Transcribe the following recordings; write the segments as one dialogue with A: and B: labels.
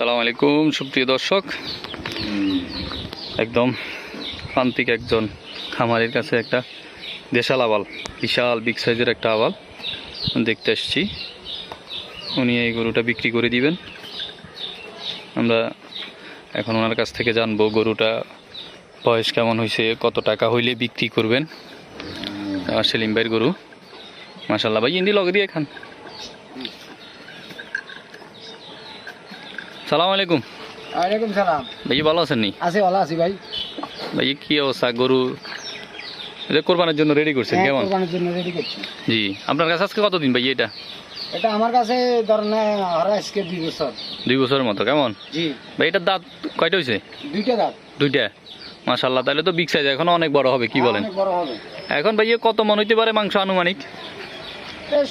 A: সালাম আলাইকুম, সুপ্রিয় দর্শক। একদম প্রান্তিক একজন খামারের কাছে একটা দেশাল আবাল, বিশাল বিগ সাইজের একটা আবাল দেখতে এসছি। উনি এই গরুটা বিক্রি করে দিবেন। আমরা এখন ওনার কাছ থেকে জানব গরুটা বয়স কেমন হয়েছে, কত টাকা হইলে বিক্রি করবেন। সেলিম ভাইয়ের গরু মাসাল্লাহ ভাই, ইন্দি লগে দিয়ে খান। সালাম আলাইকুম।
B: ওয়ালাইকুম সালাম।
A: ভাই ভালো আছেন নি?
B: আছি ভালো আছি ভাই।
A: ভাই কি অবস্থা? গরু এটা কোরবানের জন্য রেডি করছেন
B: হ্যাঁ,
A: কেমন?
B: কোরবানির জন্য রেডি করছি।
A: জি আপনার কাছে আজকে কতদিন ভাই এটা?
B: এটা আমার কাছে ধরেন আজকে দুই বছর।
A: দুই বছরের মতো কেমন?
B: জি।
A: ভাই এটার দাঁত কয়টা হয়েছে
B: দুইটা দাঁত।
A: দুইটা? মাশাল্লাহ তাহলে তো বিগ সাইজ এখনও অনেক বড় হবে কি বলেন?
B: অনেক বড় হবে।
A: এখন ভাই কত মন হইতে পারে মাংস আনুমানিক?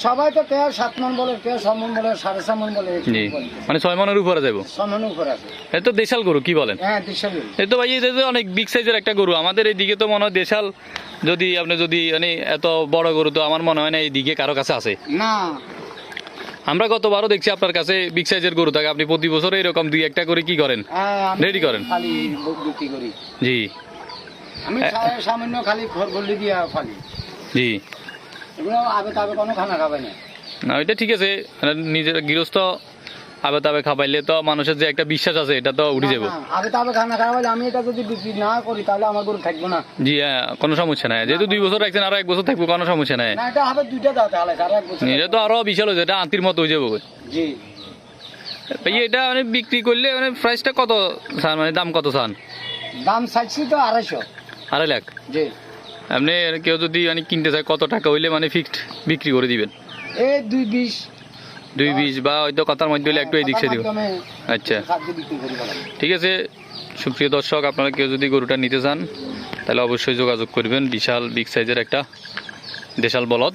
B: সবাই তো কেউ সাত মন বলে কেউ ছ মন বলে সাড়ে ছ মন বলে
A: জি। মানে ছয় মনের উপরে যাব
B: ছ মনের উপরে আছে।
A: এটা তো দেশাল গরু কি বলেন?
B: হ্যাঁ দেড়শো গরু।
A: এই তো ভাই এটা তো অনেক বিগ সাইজের একটা গরু। আমাদের এইদিকে তো মনে হয় দেশাল যদি আপনি যদি মানে এত বড় গরু তো আমার মনে হয় না এইদিকে কারও কাছে আছে।
B: না।
A: আমরা গতবারও দেখছি আপনার কাছে বিগ সাইজের গরু থাকে। আপনি প্রতি বছর এরকম দুই একটা করে কি করেন? রেডি করেন?
B: খালি বুক বিক্রি করি।
A: জি।
B: আমি সামান্য খালি খড় গল্লি দিয়া ফালি।
A: জি।
B: এগুলো আগে তবে কোনো খানা খাবে না।
A: না ওইটা ঠিক আছে। মানে নিজের গৃহস্থ আবে তাবে খাবাইলে তো মানুষের যে একটা বিশ্বাস আছে এটা তো উঠে যাব।
B: আগে তবে খানা খাওয়াইলে আমি এটা যদি বিক্রি না করি তাহলে আমার গরু থাকব না।
A: জি হ্যাঁ কোনো সমস্যা নাই। যেহেতু দুই বছর রাখছেন আরও এক বছর থাকব কোনো সমস্যা নাই।
B: না এটা হবে দুইটা দাঁত আলাদা আর এক বছর
A: এটা তো আরও বিশাল হয়েছে এটা আন্তির মতো হয়ে যাব।
B: জি।
A: ভাই এটা মানে বিক্রি করলে মানে প্রাইসটা কত চান মানে দাম কত চান
B: দাম চাইছি তো আড়াইশো।
A: আড়াই লাখ?
B: জি।
A: আপনি কেউ যদি মানে কিনতে চায় কত টাকা হইলে মানে ফিক্সড বিক্রি করে দিবেন?
B: এই দুই বিশ।
A: দুই বিশ বা হয়তো কথার মধ্যে হলে একটু আচ্ছা।
B: খাদ্য বিক্রি করি বলেন।
A: ঠিক আছে। সুপ্রিয় দর্শক আপনারা কেউ যদি গরুটা নিতে চান তাহলে অবশ্যই যোগাযোগ করবেন। বিশাল বিগ সাইজের একটা দেশাল বলদ।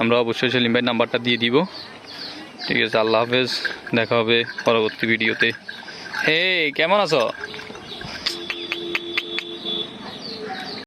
A: আমরা অবশ্যই সেলিম ভাইয়ের নাম্বারটা দিয়ে দিব। ঠিক আছে আল্লাহ হাফেজ। দেখা হবে পরবর্তী ভিডিওতে। হে কেমন আছো?